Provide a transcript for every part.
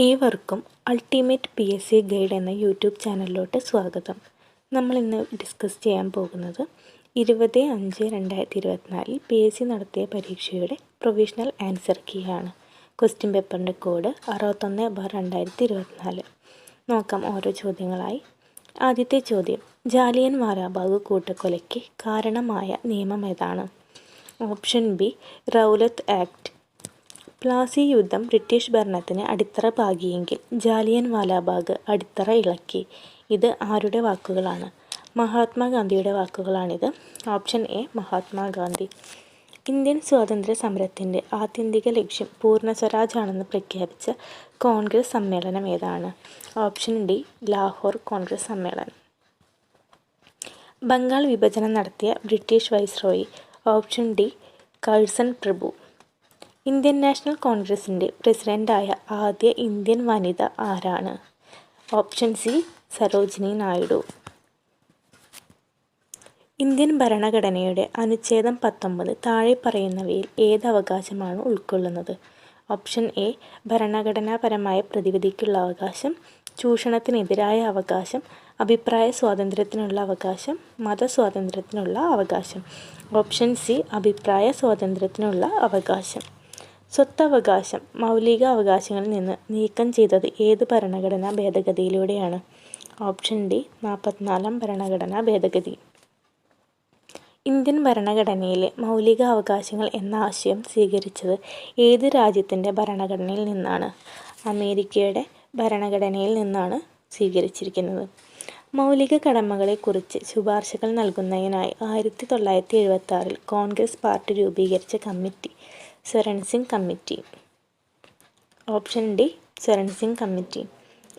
ഏവർക്കും ultimate P S C guide എന്ന YouTube ചാനലിലോട്ട് സ്വാഗതം. നമ്മൾ ഇന്ന് ഡിസ്കസ് ചെയ്യാൻ പോകുന്നത് ഇരുപത് അഞ്ച് രണ്ടായിരത്തി ഇരുപത്തിനാലിൽ പി എസ് സി നടത്തിയ പരീക്ഷയുടെ പ്രൊവിഷണൽ ആൻസർ കീ ആണ്. ക്വസ്റ്റ്യൻ പേപ്പറിന്റെ കോഡ് അറുപത്തൊന്ന് ബാർ രണ്ടായിരത്തി ഇരുപത്തിനാല് നോക്കാം ഓരോ ചോദ്യങ്ങളായി. ആദ്യത്തെ ചോദ്യം ജാലിയൻ വാരാബാഗ് കൂട്ടക്കൊലയ്ക്ക് കാരണമായ നിയമം ഏതാണ്? Option B Rowlatt act Plassey യുദ്ധം ബ്രിട്ടീഷ് ഭരണത്തിന് അടിത്തറ പാകിയെങ്കിൽ ജാലിയൻ വാലാബാഗ് അടിത്തറ ഇളക്കി. ഇത് ആരുടെ വാക്കുകളാണ്? മഹാത്മാഗാന്ധിയുടെ വാക്കുകളാണിത്. Option A Mahatma Gandhi. ഇന്ത്യൻ സ്വാതന്ത്ര്യ സമരത്തിന്റെ ആത്യന്തിക ലക്ഷ്യം പൂർണ സ്വരാജാണെന്ന് പ്രഖ്യാപിച്ച കോൺഗ്രസ് സമ്മേളനം ഏതാണ്? ഓപ്ഷൻ ഡി ലാഹോർ കോൺഗ്രസ് സമ്മേളനം. ബംഗാൾ വിഭജനം നടത്തിയ British viceroy. Option D Curzon പ്രഭു. ഇന്ത്യൻ നാഷണൽ കോൺഗ്രസിന്റെ പ്രസിഡന്റായ ആദ്യ ഇന്ത്യൻ വനിത ആരാണ്? Option C Sarojini Naidu. Indian ഭരണഘടനയുടെ അനുച്ഛേദം പത്തൊമ്പത് താഴെ പറയുന്നവയിൽ ഏത് അവകാശമാണ് ഉൾക്കൊള്ളുന്നത്? ഓപ്ഷൻ എ ഭരണഘടനാപരമായ പ്രതിവിധിക്കുള്ള അവകാശം ചൂഷണത്തിനെതിരായ അവകാശം അഭിപ്രായ സ്വാതന്ത്ര്യത്തിനുള്ള അവകാശം മതസ്വാതന്ത്ര്യത്തിനുള്ള അവകാശം. ഓപ്ഷൻ സി അഭിപ്രായ സ്വാതന്ത്ര്യത്തിനുള്ള അവകാശം. സ്വത്തവകാശം മൗലിക അവകാശങ്ങളിൽ നിന്ന് നീക്കം ചെയ്തത് ഏത് ഭരണഘടനാ ഭേദഗതിയിലൂടെയാണ്? ഓപ്ഷൻ ഡി നാൽപ്പത്തിനാലാം ഭരണഘടനാ ഭേദഗതി. ഇന്ത്യൻ ഭരണഘടനയിലെ മൗലിക അവകാശങ്ങൾ എന്ന ആശയം സ്വീകരിച്ചത് ഏത് രാജ്യത്തിന്റെ ഭരണഘടനയിൽ നിന്നാണ്? അമേരിക്കയുടെ ഭരണഘടനയിൽ നിന്നാണ് സ്വീകരിച്ചിരിക്കുന്നത്. മൗലിക കടമകളെക്കുറിച്ച് ശുപാർശകൾ നൽകുന്നതിനായി ആയിരത്തി തൊള്ളായിരത്തി എഴുപത്തി ആറിൽ കോൺഗ്രസ് പാർട്ടി രൂപീകരിച്ച committee Swaran Singh committee option D സെറൻസിംഗ് committee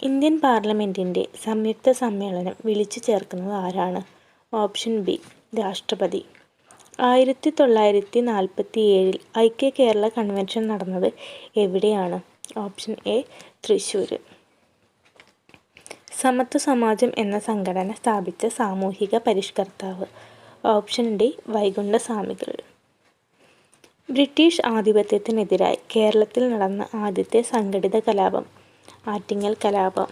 Indian പാർലമെന്റിന്റെ സംയുക്ത സമ്മേളനം വിളിച്ചു ചേർക്കുന്നത് ആരാണ്? ഓപ്ഷൻ ബി രാഷ്ട്രപതി. ആയിരത്തി തൊള്ളായിരത്തി നാൽപ്പത്തി ഏഴിൽ ഐക്യ കേരള കൺവെൻഷൻ നടന്നത് എവിടെയാണ്? ഓപ്ഷൻ എ തൃശ്ശൂർ സമത്വ സമാജം എന്ന സംഘടന സ്ഥാപിച്ച സാമൂഹിക പരിഷ്കർത്താവ്. Option D വൈകുണ്ഠസ്വാമികൾ. ബ്രിട്ടീഷ് ആധിപത്യത്തിനെതിരായി കേരളത്തിൽ നടന്ന ആദ്യത്തെ സംഘടിത കലാപം ആറ്റിങ്ങൽ കലാപം.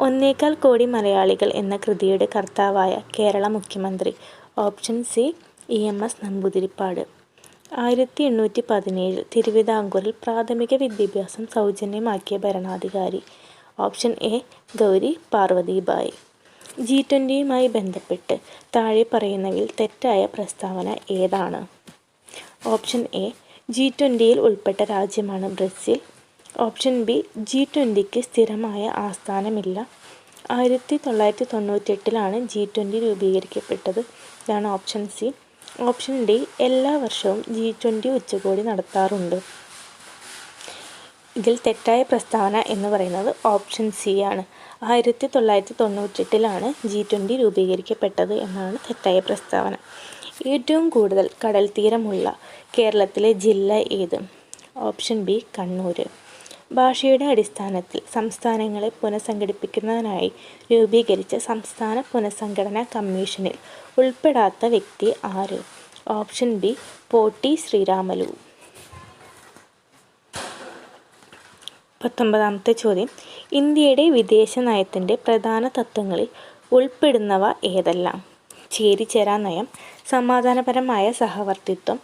ഒന്നേക്കാൽ കോടി മലയാളികൾ എന്ന കൃതിയുടെ കർത്താവായ കേരള മുഖ്യമന്ത്രി option C E M S Namboodiripad. ആയിരത്തി എണ്ണൂറ്റി പതിനേഴിൽ തിരുവിതാംകൂറിൽ പ്രാഥമിക വിദ്യാഭ്യാസം സൗജന്യമാക്കിയ ഭരണാധികാരി option A Gowri Parvathibai. G ട്വന്റിയുമായി ബന്ധപ്പെട്ട് താഴെ പറയുന്നവയിൽ തെറ്റായ പ്രസ്താവന ഏതാണ്? ഓപ്ഷൻ എ ജി ട്വന്റിയിൽ ഉൾപ്പെട്ട രാജ്യമാണ് ബ്രസീൽ. ഓപ്ഷൻ ബി ജി ട്വന്റിക്ക് സ്ഥിരമായ ആസ്ഥാനമില്ല. ആയിരത്തി തൊള്ളായിരത്തി തൊണ്ണൂറ്റെട്ടിലാണ് ജി ട്വന്റി രൂപീകരിക്കപ്പെട്ടത്. ഇതാണ് ഓപ്ഷൻ സി. ഓപ്ഷൻ ഡി എല്ലാ വർഷവും ജി ട്വന്റി ഉച്ചകോടി നടത്താറുണ്ട്. ഇതിൽ തെറ്റായ പ്രസ്താവന എന്ന് പറയുന്നത് ഓപ്ഷൻ സി ആണ്. ആയിരത്തി തൊള്ളായിരത്തി തൊണ്ണൂറ്റെട്ടിലാണ് ജി ട്വന്റി രൂപീകരിക്കപ്പെട്ടത് എന്നാണ് തെറ്റായ പ്രസ്താവന. ഏറ്റവും കൂടുതൽ കടൽ തീരമുള്ള കേരളത്തിലെ ജില്ല ഏത്? ഓപ്ഷൻ ബി കണ്ണൂർ ഭാഷയുടെ അടിസ്ഥാനത്തിൽ സംസ്ഥാനങ്ങളെ പുനഃസംഘടിപ്പിക്കുന്നതിനായി രൂപീകരിച്ച സംസ്ഥാന പുനഃസംഘടനാ കമ്മീഷനിൽ ഉൾപ്പെടാത്ത വ്യക്തി ആര്? Option B Potti Sriramulu. പത്തൊമ്പതാമത്തെ ചോദ്യം. ഇന്ത്യയുടെ വിദേശ നയത്തിന്റെ പ്രധാന തത്വങ്ങളിൽ ഉൾപ്പെടുന്നവ ഏതെല്ലാം? ചേരിചേരാ നയം സമാധാനപരമായ സഹവർത്തിത്വം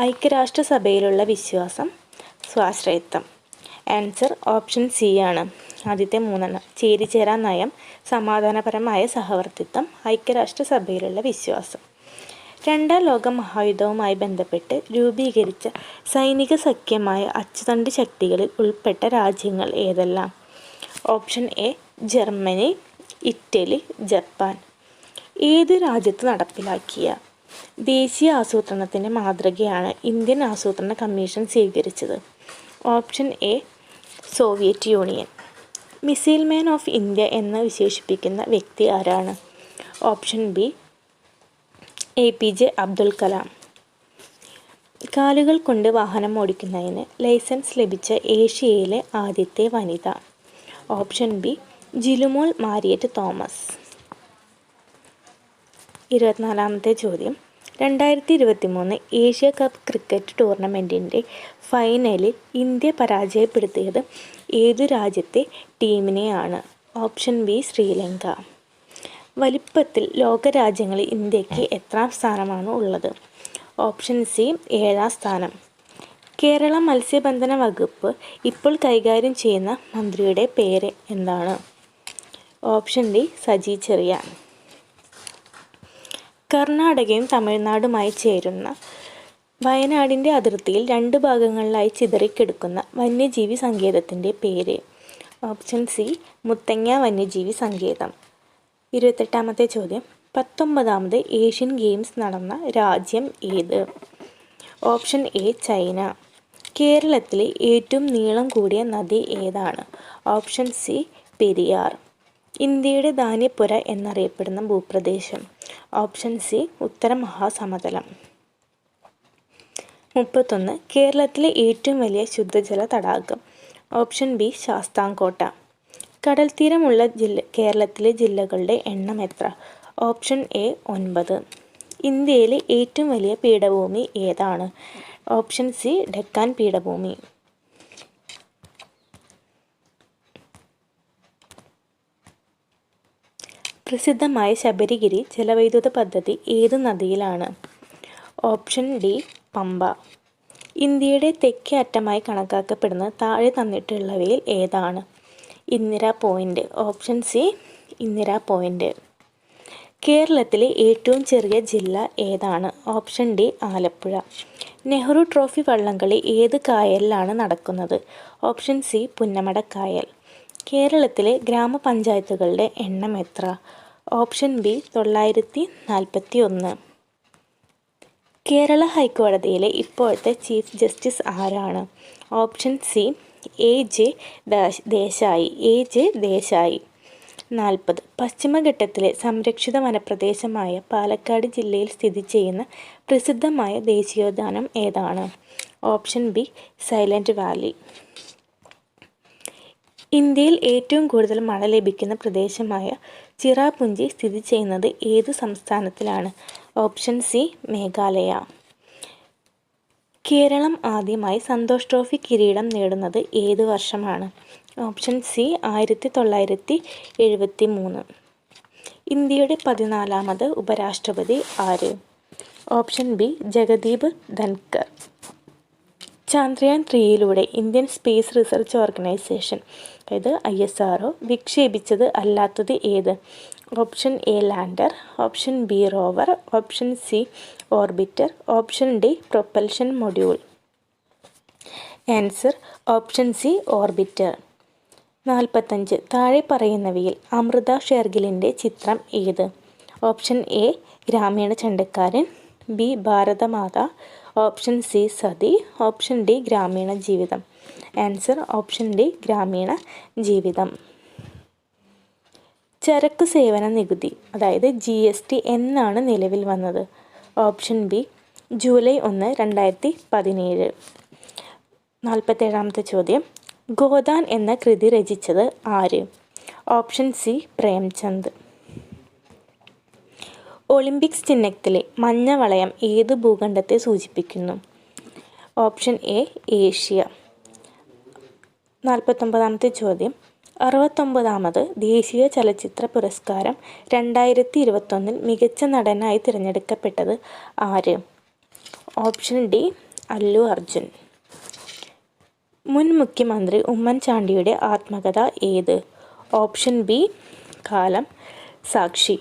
ഐക്യരാഷ്ട്രസഭയിലുള്ള വിശ്വാസം സ്വാശ്രയത്വം. ആൻസർ ഓപ്ഷൻ സി ആണ്. ആദ്യത്തെ മൂന്നെണ്ണം. ചേരിചേരാ നയം സമാധാനപരമായ സഹവർത്തിത്വം ഐക്യരാഷ്ട്രസഭയിലുള്ള വിശ്വാസം. രണ്ടാം ലോക മഹായുദ്ധവുമായി ബന്ധപ്പെട്ട് രൂപീകരിച്ച സൈനിക സഖ്യമായ അച്ചുതണ്ട് ശക്തികളിൽ ഉൾപ്പെട്ട രാജ്യങ്ങൾ ഏതെല്ലാം? Option A Germany Italy Japan. ഏത് രാജ്യത്ത് നടപ്പിലാക്കിയ ദേശീയ ആസൂത്രണത്തിന്റെ മാതൃകയാണ് ഇന്ത്യൻ ആസൂത്രണ കമ്മീഷൻ സ്വീകരിച്ചത്? Option A Soviet Union. Missile man of India എന്ന് വിശേഷിപ്പിക്കുന്ന വ്യക്തി ആരാണ്? Option B A P J Abdul Kalam. കാലുകൾ കൊണ്ട് വാഹനം ഓടിക്കുന്നതിന് ലൈസൻസ് ലഭിച്ച ഏഷ്യയിലെ ആദ്യത്തെ വനിത. Option B Jilumol Mariet Thomas. ഇരുപത്തിനാലാമത്തെ ചോദ്യം. രണ്ടായിരത്തി ഇരുപത്തി മൂന്ന് ഏഷ്യ കപ്പ് ക്രിക്കറ്റ് ടൂർണമെന്റിന്റെ ഫൈനലിൽ ഇന്ത്യ പരാജയപ്പെടുത്തിയത് ഏതു രാജ്യത്തെ ടീമിനെയാണ്? Option B Sri Lanka. വലിപ്പത്തിൽ ലോകരാജ്യങ്ങളിൽ ഇന്ത്യയ്ക്ക് എത്രാം സ്ഥാനമാണ് ഉള്ളത്? ഓപ്ഷൻ സി ഏഴാം സ്ഥാനം. കേരള മത്സ്യബന്ധന വകുപ്പ് ഇപ്പോൾ കൈകാര്യം ചെയ്യുന്ന മന്ത്രിയുടെ പേര് എന്താണ്? Option D Saji Cherian. കർണാടകയും തമിഴ്നാടുമായി ചേരുന്ന വയനാടിന്റെ അതിർത്തിയിൽ രണ്ട് ഭാഗങ്ങളിലായി ചിതറിക്കിടക്കുന്ന വന്യജീവി സങ്കേതത്തിന്റെ പേര് ഓപ്ഷൻ സി മുത്തങ്ങ വന്യജീവി സങ്കേതം. ഇരുപത്തെട്ടാമത്തെ ചോദ്യം പത്തൊമ്പതാമത് ഏഷ്യൻ ഗെയിംസ് നടന്ന രാജ്യം ഏത്? Option A China. കേരളത്തിലെ ഏറ്റവും നീളം കൂടിയ നദി ഏതാണ്? Option C Periyar. ഇന്ത്യയുടെ ധാന്യപ്പുര എന്നറിയപ്പെടുന്ന ഭൂപ്രദേശം. ഓപ്ഷൻ സി ഉത്തര മഹാസമതലം. മുപ്പത്തൊന്ന് കേരളത്തിലെ ഏറ്റവും വലിയ ശുദ്ധജല തടാകം. Option B Sasthamkotta. കടൽ തീരമുള്ള ജില്ല കേരളത്തിലെ ജില്ലകളുടെ എണ്ണം എത്ര? ഓപ്ഷൻ എ ഒൻപത്. ഇന്ത്യയിലെ ഏറ്റവും വലിയ പീഠഭൂമി ഏതാണ്? ഓപ്ഷൻ സി ഡെക്കാൻ പീഠഭൂമി. പ്രസിദ്ധമായ ശബരിഗിരി ജലവൈദ്യുത പദ്ധതി ഏത് നദിയിലാണ്? Option D Pamba. ഇന്ത്യയുടെ തെക്കേ അറ്റമായി കണക്കാക്കപ്പെടുന്ന താഴെ തന്നിട്ടുള്ളവയിൽ ഏതാണ്? Indira point option C Indira point കേരളത്തിലെ ഏറ്റവും ചെറിയ ജില്ല ഏതാണ്? Option D Alappuzha. Nehru trophy വള്ളംകളി ഏത് കായലിലാണ് നടക്കുന്നത്? ഓപ്ഷൻ സി പുന്നമട കായൽ. കേരളത്തിലെ ഗ്രാമപഞ്ചായത്തുകളുടെ എണ്ണം എത്ര? ഓപ്ഷൻ ബി തൊള്ളായിരത്തി നാൽപ്പത്തി ഒന്ന് കേരള ഹൈക്കോടതിയിലെ ഇപ്പോഴത്തെ ചീഫ് ജസ്റ്റിസ് ആരാണ്? Option C A J Desai A J Desai. നാൽപ്പത്. പശ്ചിമഘട്ടത്തിലെ സംരക്ഷിത വനപ്രദേശമായ പാലക്കാട് ജില്ലയിൽ സ്ഥിതി ചെയ്യുന്ന പ്രസിദ്ധമായ ദേശീയോദ്യാനം ഏതാണ്? Option B silent valley. ഇന്ത്യയിൽ ഏറ്റവും കൂടുതൽ മഴ ലഭിക്കുന്ന പ്രദേശമായ ചിറാപുഞ്ചി സ്ഥിതി ചെയ്യുന്നത് ഏത് സംസ്ഥാനത്തിലാണ്? Option C Meghalaya. കേരളം ആദ്യമായി സന്തോഷ് ട്രോഫി കിരീടം നേടുന്നത് ഏത് വർഷമാണ്? ഓപ്ഷൻ സി ആയിരത്തി തൊള്ളായിരത്തി എഴുപത്തി മൂന്ന് ഇന്ത്യയുടെ പതിനാലാമത് ഉപരാഷ്ട്രപതി ആര്? ഓപ്ഷൻ ബി ജഗദീപ് ധൻകർ ചന്ദ്രയാൻ ത്രീയിലൂടെ ഇന്ത്യൻ സ്പേസ് റിസർച്ച് ഓർഗനൈസേഷൻ അതായത് ഐ എസ് ആർ ഒ വിക്ഷേപിച്ചത് അല്ലാത്തത് ഏത്? Option A lander option B rover option C orbiter option D propulsion module. Answer option C orbiter. നാൽപ്പത്തഞ്ച് താഴെ പറയുന്നവയിൽ അമൃത ഷെർഗിലിന്റെ ചിത്രം ഏത്? ഓപ്ഷൻ എ ഗ്രാമീണ ചണ്ടക്കാരൻ B Bharatmata option C Sati option D ഗ്രാമീണ ജീവിതം. ആൻസർ ഓപ്ഷൻ ഡി ഗ്രാമീണ ജീവിതം. ചരക്ക് സേവന നികുതി അതായത് ജി എസ് ടി എന്നാണ് നിലവിൽ വന്നത്. ഓപ്ഷൻ ബി ജൂലൈ ഒന്ന് രണ്ടായിരത്തി പതിനേഴ് നാൽപ്പത്തേഴാമത്തെ ചോദ്യം. ഗോദാൻ എന്ന കൃതി രചിച്ചത് ആര്? Option C Premchand. ഒളിമ്പിക്സ് ചിഹ്നത്തിലെ മഞ്ഞ വളയം ഏത് ഭൂഖണ്ഡത്തെ സൂചിപ്പിക്കുന്നു? Option A Asia. നാൽപ്പത്തൊമ്പതാമത്തെ ചോദ്യം. അറുപത്തൊമ്പതാമത് ദേശീയ ചലച്ചിത്ര പുരസ്കാരം രണ്ടായിരത്തി ഇരുപത്തൊന്നിൽ മികച്ച നടനായി തിരഞ്ഞെടുക്കപ്പെട്ടത് ആര്? Option D Allu Arjun. മുൻ മുഖ്യമന്ത്രി ഉമ്മൻചാണ്ടിയുടെ ആത്മകഥ ഏത്? ഓപ്ഷൻ ബി കാലം. സാക്ഷി.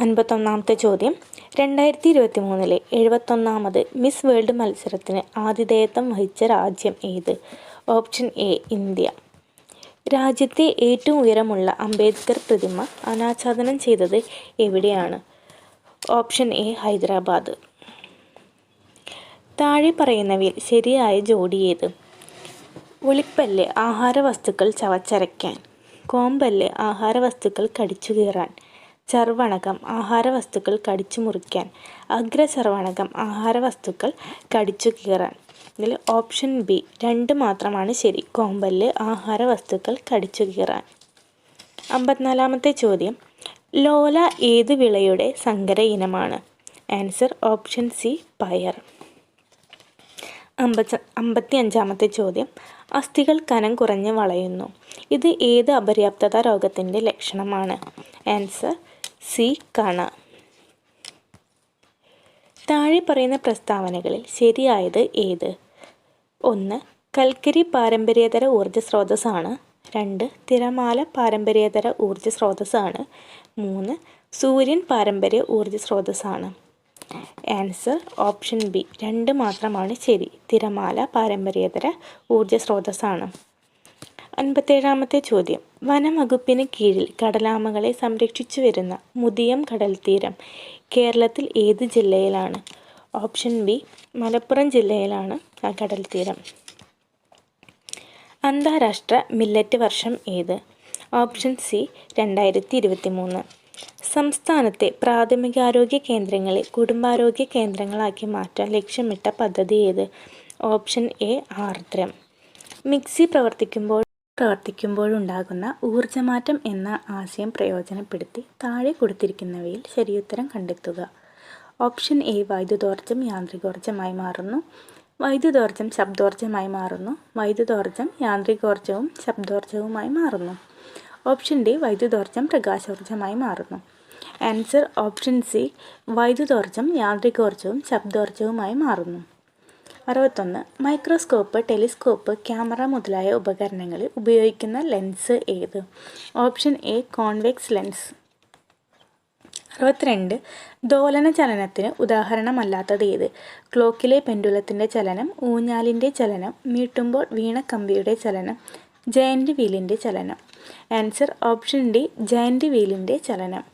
അൻപത്തൊന്നാമത്തെ ചോദ്യം. രണ്ടായിരത്തി ഇരുപത്തി മൂന്നിലെ എഴുപത്തൊന്നാമത് മിസ് വേൾഡ് മത്സരത്തിന് ആതിഥേയത്വം വഹിച്ച രാജ്യം ഏത്? Option A India. രാജ്യത്തെ ഏറ്റവും ഉയരമുള്ള അംബേദ്കർ പ്രതിമ അനാച്ഛാദനം ചെയ്തത് എവിടെയാണ്? Option A Hyderabad. താഴെ പറയുന്നവയിൽ ശരിയായ ജോഡി ഏത്? ഒളിപ്പല്ല് ആഹാരവസ്തുക്കൾ ചവച്ചരയ്ക്കാൻ. കോമ്പല്ല് ആഹാരവസ്തുക്കൾ കടിച്ചു കീറാൻ ചർവണകം ആഹാരവസ്തുക്കൾ കടിച്ചു മുറിക്കാൻ. അഗ്രചർവണകം ആഹാരവസ്തുക്കൾ കടിച്ചു കീറാൻ. ഇതിൽ ഓപ്ഷൻ ബി രണ്ട് മാത്രമാണ് ശരി. കോമ്പല്ല് ആഹാരവസ്തുക്കൾ കടിച്ചു കീറാൻ. അമ്പത്തിനാലാമത്തെ ചോദ്യം. ലോല ഏത് വിളയുടെ സങ്കര ഇനമാണ്? ആൻസർ ഓപ്ഷൻ സി പയർ. അമ്പത്തി അമ്പത്തി അഞ്ചാമത്തെ ചോദ്യം. അസ്ഥികൾ കനം കുറഞ്ഞ് വളയുന്നു. ഇത് ഏത് അപര്യാപ്തത രോഗത്തിന്റെ ലക്ഷണമാണ്? ആൻസർ സി കണ. താഴെ പറയുന്ന പ്രസ്താവനകളിൽ ശരിയായത് ഏത്? ഒന്ന് കൽക്കരി പാരമ്പര്യേതര ഊർജ സ്രോതസ്സാണ് രണ്ട് തിരമാല പാരമ്പര്യേതര ഊർജ സ്രോതസ്സാണ് മൂന്ന് സൂര്യൻ പാരമ്പര്യ ഊർജ സ്രോതസ്സാണ് ആൻസർ ഓപ്ഷൻ ബി. രണ്ട് മാത്രമാണ് ശരി. തിരമാല പാരമ്പര്യേതര ഊർജ സ്രോതസ്സാണ് അൻപത്തേഴാമത്തെ ചോദ്യം. വനംവകുപ്പിന് കീഴിൽ കടലാമകളെ സംരക്ഷിച്ചു വരുന്ന മുതിയം കടൽത്തീരം കേരളത്തിൽ ഏത് ജില്ലയിലാണ്? ഓപ്ഷൻ ബി മലപ്പുറം ജില്ലയിലാണ് ആ കടൽത്തീരം അന്താരാഷ്ട്ര മില്ലറ്റ് വർഷം ഏത്? ഓപ്ഷൻ സി രണ്ടായിരത്തി ഇരുപത്തി മൂന്ന് സംസ്ഥാനത്തെ പ്രാഥമികാരോഗ്യ കേന്ദ്രങ്ങളെ കുടുംബാരോഗ്യ കേന്ദ്രങ്ങളാക്കി മാറ്റാൻ ലക്ഷ്യമിട്ട പദ്ധതി ഏത്? Option A Aardram. മിക്സി പ്രവർത്തിക്കുമ്പോൾ പ്രവർത്തിക്കുമ്പോഴുണ്ടാകുന്ന ഊർജമാറ്റം എന്ന ആശയം പ്രയോജനപ്പെടുത്തി താഴെ കൊടുത്തിരിക്കുന്നവയിൽ ശരിയുത്തരം കണ്ടെത്തുക. ഓപ്ഷൻ എ വൈദ്യുതോർജം യാന്ത്രികോർജമായി മാറുന്നു. വൈദ്യുതോർജം ശബ്ദോർജമായി മാറുന്നു. വൈദ്യുതോർജം യാന്ത്രികോർജവും ശബ്ദോർജവുമായി മാറുന്നു. ഓപ്ഷൻ ഡി വൈദ്യുതോർജം പ്രകാശോർജമായി മാറുന്നു. ആൻസർ ഓപ്ഷൻ സി വൈദ്യുതോർജം യാന്ത്രികോർജവും ശബ്ദോർജവുമായി മാറുന്നു. അറുപത്തൊന്ന് മൈക്രോസ്കോപ്പ് ടെലിസ്കോപ്പ് ക്യാമറ മുതലായ ഉപകരണങ്ങളിൽ ഉപയോഗിക്കുന്ന ലെൻസ് ഏത്? Option A convex lens. അറുപത്തിരണ്ട് ദോലന ചലനത്തിന് ഉദാഹരണമല്ലാത്തത് ഏത്? ക്ലോക്കിലെ പെൻഡുലത്തിന്റെ ചലനം ഊഞ്ഞാലിന്റെ ചലനം മീട്ടുമ്പോൾ വീണക്കമ്പിയുടെ ചലനം ജയന്റ് വീലിന്റെ ചലനം. ആൻസർ ഓപ്ഷൻ ഡി ജയന്റ് വീലിന്റെ ചലനം.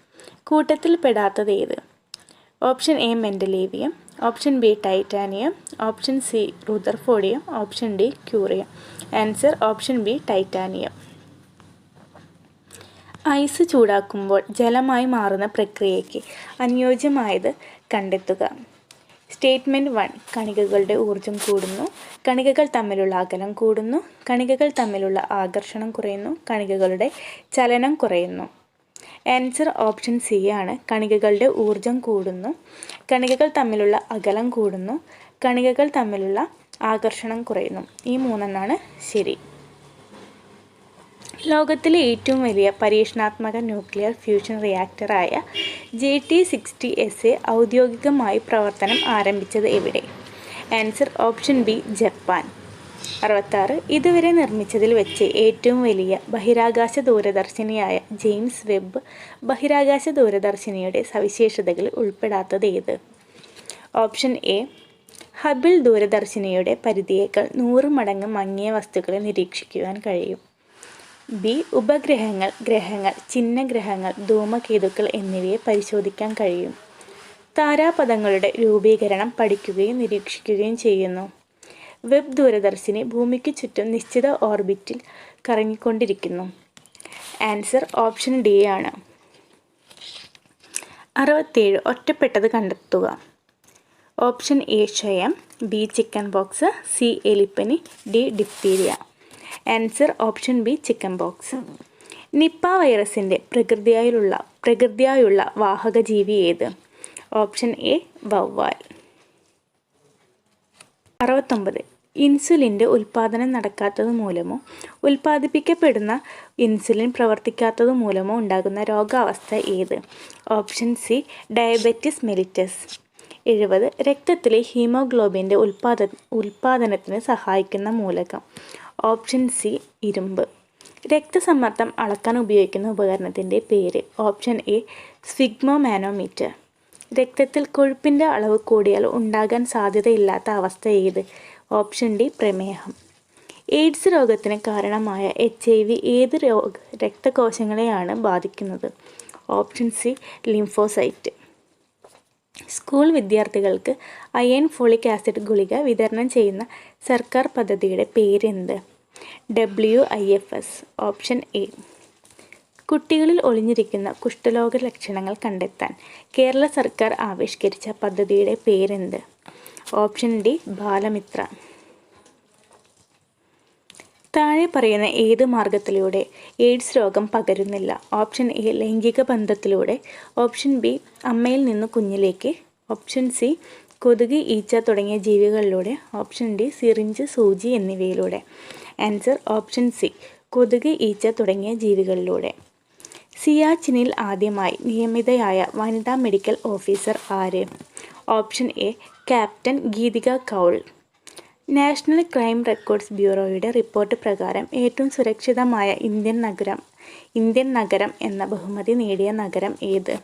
കൂട്ടത്തിൽ പെടാത്തത് ഏത്? Option A mendelevium. Option B titanium option C rutherfordium option D curium. Answer option B titanium. Ice ചൂടാക്കുമ്പോൾ ജലമായി മാറുന്ന പ്രക്രിയയ്ക്ക് അനുയോജ്യമായത് കണ്ടെത്തുക. സ്റ്റേറ്റ്മെന്റ് വൺ കണികകളുടെ ഊർജം കൂടുന്നു. കണികകൾ തമ്മിലുള്ള അകലം കൂടുന്നു. കണികകൾ തമ്മിലുള്ള ആകർഷണം കുറയുന്നു. കണികകളുടെ ചലനം കുറയുന്നു. ആൻസർ ഓപ്ഷൻ സി ആണ്. കണികകളുടെ ഊർജം കൂടുന്നു. കണികകൾ തമ്മിലുള്ള അകലം കൂടുന്നു. കണികകൾ തമ്മിലുള്ള ആകർഷണം കുറയുന്നു. ഈ മൂന്നെണ്ണമാണ് ശരി. ലോകത്തിലെ ഏറ്റവും വലിയ പരീക്ഷണാത്മക nuclear fusion റിയാക്ടറായ J T sixty S A ഔദ്യോഗികമായി പ്രവർത്തനം ആരംഭിച്ചത് എവിടെ? Answer option B Japan. അറുപത്താറ്. ഇതുവരെ നിർമ്മിച്ചതിൽ വെച്ച് ഏറ്റവും വലിയ ബഹിരാകാശ ദൂരദർശിനിയായ ജെയിംസ് വെബ് ബഹിരാകാശ ദൂരദർശിനിയുടെ സവിശേഷതകൾ ഉൾപ്പെടാത്തത് ഏത്? ഓപ്ഷൻ എ ഹബിൾ ദൂരദർശിനിയുടെ പരിധിയേക്കാൾ നൂറ് മടങ്ങ് മങ്ങിയ വസ്തുക്കളെ നിരീക്ഷിക്കുവാൻ കഴിയും. ബി ഉപഗ്രഹങ്ങൾ ഗ്രഹങ്ങൾ ചിഹ്നഗ്രഹങ്ങൾ ധൂമകേതുക്കൾ എന്നിവയെ പരിശോധിക്കാൻ കഴിയും. താരാപഥങ്ങളുടെ രൂപീകരണം പഠിക്കുകയും നിരീക്ഷിക്കുകയും ചെയ്യുന്നു. വെബ് ദൂരദർശിനി ഭൂമിക്ക് ചുറ്റും നിശ്ചിത ഓർബിറ്റിൽ കറങ്ങിക്കൊണ്ടിരിക്കുന്നു. ആൻസർ ഓപ്ഷൻ ഡി ആണ്. അറുപത്തേഴ് ഒറ്റപ്പെട്ടത് കണ്ടെത്തുക. ഓപ്ഷൻ എ ക്ഷയം. B chicken pox. സി എലിപ്പനി. D diphtheria. Answer option B chicken pox. Nipah വൈറസിന്റെ പ്രകൃതിയായുള്ള പ്രകൃതിയായുള്ള വാഹക ജീവി ഏത്? ഓപ്ഷൻ എ വവ്വാൽ. അറുപത്തൊമ്പത് ഇൻസുലിന്റെ ഉൽപ്പാദനം നടക്കാത്തത് മൂലമോ ഉൽപ്പാദിപ്പിക്കപ്പെടുന്ന ഇൻസുലിൻ പ്രവർത്തിക്കാത്തത് മൂലമോ ഉണ്ടാകുന്ന രോഗാവസ്ഥ ഏത്? Option C diabetes mellitus. എഴുപത് രക്തത്തിലെ ഹീമോഗ്ലോബിന്റെ ഉൽപ്പാദ ഉൽപ്പാദനത്തിന് സഹായിക്കുന്ന മൂലകം. ഓപ്ഷൻ സി ഇരുമ്പ്. രക്തസമ്മർദ്ദം അളക്കാൻ ഉപയോഗിക്കുന്ന ഉപകരണത്തിന്റെ പേര്. ഓപ്ഷൻ എ സ്വിഗ്മോമാനോമീറ്റർ രക്തത്തിൽ കൊഴുപ്പിന്റെ അളവ് കൂടിയാൽ ഉണ്ടാകാൻ സാധ്യതയില്ലാത്ത അവസ്ഥ ഏത്? ഓപ്ഷൻ ഡി പ്രമേഹം. എയ്ഡ്സ് രോഗത്തിന് കാരണമായ എച്ച് ഐ വി ഏത് രോഗ രക്തകോശങ്ങളെയാണ് ബാധിക്കുന്നത്? Option C lymphocyte. സ്കൂൾ വിദ്യാർത്ഥികൾക്ക് അയൺ ഫോളിക് ആസിഡ് ഗുളിക വിതരണം ചെയ്യുന്ന സർക്കാർ പദ്ധതിയുടെ പേരെന്ത്? W I F S. Option A. കുട്ടികളിൽ ഒളിഞ്ഞിരിക്കുന്ന കുഷ്ഠരോഗ ലക്ഷണങ്ങൾ കണ്ടെത്താൻ കേരള സർക്കാർ ആവിഷ്കരിച്ച പദ്ധതിയുടെ പേരെന്ത്? Option D Balamitra. താഴെ പറയുന്ന ഏത് മാർഗത്തിലൂടെ എയ്ഡ്സ് രോഗം പകരുന്നില്ല? ഓപ്ഷൻ എ ലൈംഗിക ബന്ധത്തിലൂടെ. ഓപ്ഷൻ ബി അമ്മയിൽ നിന്ന് കുഞ്ഞിലേക്ക്. ഓപ്ഷൻ സി കൊതുക് ഈച്ച തുടങ്ങിയ ജീവികളിലൂടെ. ഓപ്ഷൻ ഡി സിറിഞ്ച് സൂചി എന്നിവയിലൂടെ. ആൻസർ ഓപ്ഷൻ സി കൊതുക് ഈച്ച തുടങ്ങിയ ജീവികളിലൂടെ. സിയാച്ചിനിൽ ആദ്യമായി നിയമിതയായ വനിതാ മെഡിക്കൽ ഓഫീസർ ആര്? Option A captain Geetika Kaul. National crime records ബ്യൂറോയുടെ report പ്രകാരം ഏറ്റവും സുരക്ഷിതമായ ഇന്ത്യൻ നഗരം ഇന്ത്യൻ നഗരം എന്ന ബഹുമതി നേടിയ നഗരം ഏത്?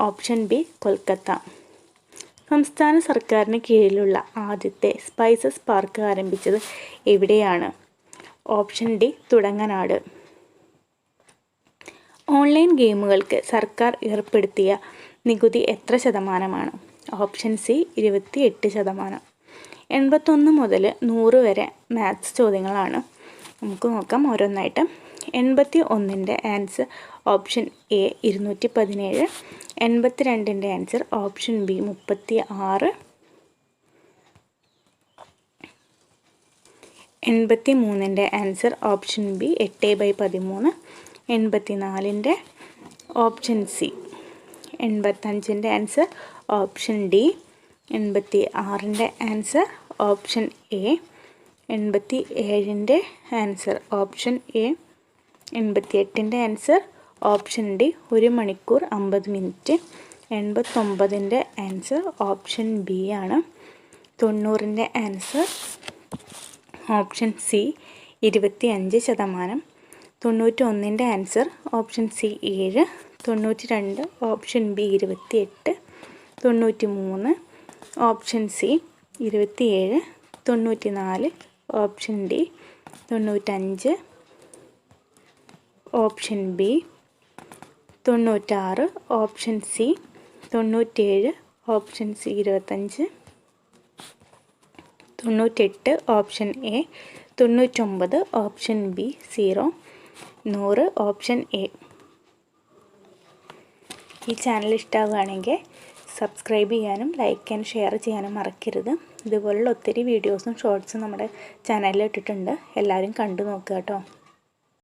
Option B Kolkata. സംസ്ഥാന സർക്കാരിന് കീഴിലുള്ള ആദ്യത്തെ സ്പൈസസ് പാർക്ക് ആരംഭിച്ചത് എവിടെയാണ്? Option D Thudanganad. ഓൺലൈൻ ഗെയിമുകൾക്ക് സർക്കാർ ഏർപ്പെടുത്തിയ നികുതി എത്ര ശതമാനമാണ്? ഓപ്ഷൻ സി ഇരുപത്തി എട്ട് ശതമാനം. എൺപത്തൊന്ന് മുതൽ നൂറ് വരെ മാത്സ് ചോദ്യങ്ങളാണ്. നമുക്ക് നോക്കാം ഓരോന്നായിട്ട്. എൺപത്തി ഒന്നിന്റെ ആൻസർ ഓപ്ഷൻ എ ഇരുന്നൂറ്റി പതിനേഴ് എൺപത്തി രണ്ടിന്റെ ആൻസർ ഓപ്ഷൻ ബി മുപ്പത്തി ആറ് എൺപത്തി മൂന്നിന്റെ ആൻസർ ഓപ്ഷൻ ബി എട്ട് ബൈ പതിമൂന്ന് എൺപത്തി നാലിന്റെ ഓപ്ഷൻ സി എൺപത്തഞ്ചിന്റെ ആൻസർ ഓപ്ഷൻ ഡി എൺപത്തി ആറിന്റെ ആൻസർ. ഓപ്ഷൻ എ എൺപത്തി ഏഴിന്റെ ആൻസർ. ഓപ്ഷൻ എ എൺപത്തി എട്ടിന്റെ ആൻസർ. ഓപ്ഷൻ ഡി ഒരു മണിക്കൂർ അമ്പത് മിനിറ്റ് എൺപത്തൊമ്പതിന്റെ ആൻസർ. ഓപ്ഷൻ ബി ആണ് തൊണ്ണൂറിന്റെ ആൻസർ. ഓപ്ഷൻ സി ഇരുപത്തി അഞ്ച് ശതമാനം തൊണ്ണൂറ്റി ഒന്നിന്റെ ആൻസർ. ഓപ്ഷൻ സി ഏഴ് തൊണ്ണൂറ്റി രണ്ട് ഓപ്ഷൻ ബി ഇരുപത്തി എട്ട് തൊണ്ണൂറ്റി മൂന്ന് ഓപ്ഷൻ സി ഇരുപത്തിയേഴ് തൊണ്ണൂറ്റി നാല് ഓപ്ഷൻ ഡി തൊണ്ണൂറ്റഞ്ച് ഓപ്ഷൻ ബി തൊണ്ണൂറ്റാറ് ഓപ്ഷൻ സി തൊണ്ണൂറ്റേഴ് ഓപ്ഷൻ സി ഇരുപത്തഞ്ച് തൊണ്ണൂറ്റെട്ട് ഓപ്ഷൻ എ തൊണ്ണൂറ്റൊമ്പത് ഓപ്ഷൻ ബി സീറോ നൂറ് ഓപ്ഷൻ എ. ഈ ചാനൽ ഇഷ്ടമാവുകയാണെങ്കിൽ സബ്സ്ക്രൈബ് ചെയ്യാനും ലൈക്ക് ആൻഡ് ഷെയർ ചെയ്യാനും മറക്കരുത്. ഇതുപോലുള്ള ഒത്തിരി വീഡിയോസും ഷോർട്സും നമ്മുടെ ചാനലിൽ ഇട്ടിട്ടുണ്ട്. എല്ലാവരും കണ്ടു നോക്കുക കേട്ടോ.